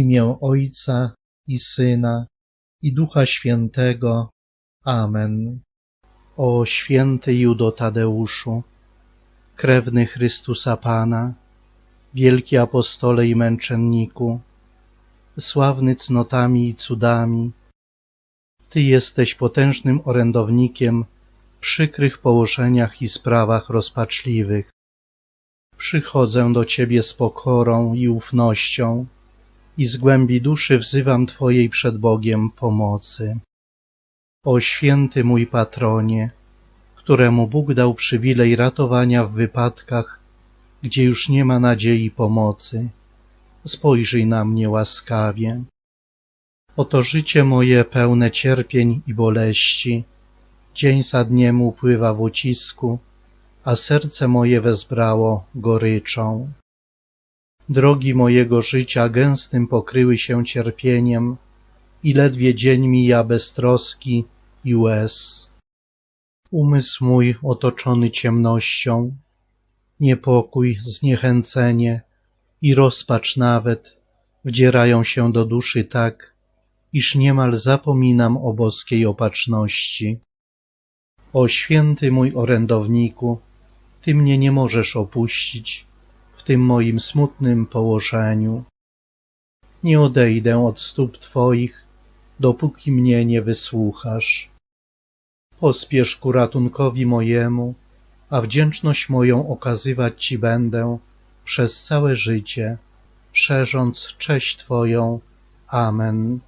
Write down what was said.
imię Ojca i Syna i Ducha Świętego. Amen. O święty Judo Tadeuszu, krewny Chrystusa Pana, wielki apostole i męczenniku, sławny cnotami i cudami, Ty jesteś potężnym orędownikiem w przykrych położeniach i sprawach rozpaczliwych. Przychodzę do Ciebie z pokorą i ufnością i z głębi duszy wzywam Twojej przed Bogiem pomocy. O święty mój patronie, któremu Bóg dał przywilej ratowania w wypadkach, gdzie już nie ma nadziei pomocy, spojrzyj na mnie łaskawie. Oto życie moje pełne cierpień i boleści, dzień za dniem upływa w ucisku, a serce moje wezbrało goryczą. Drogi mojego życia gęstym pokryły się cierpieniem i ledwie dzień mija bez troski i łez. Umysł mój otoczony ciemnością, niepokój, zniechęcenie i rozpacz nawet wdzierają się do duszy tak, iż niemal zapominam o boskiej opatrzności. O święty mój orędowniku, Ty mnie nie możesz opuścić w tym moim smutnym położeniu. Nie odejdę od stóp Twoich, dopóki mnie nie wysłuchasz. Pospiesz ku ratunkowi mojemu, a wdzięczność moją okazywać Ci będę przez całe życie, szerząc cześć Twoją. Amen.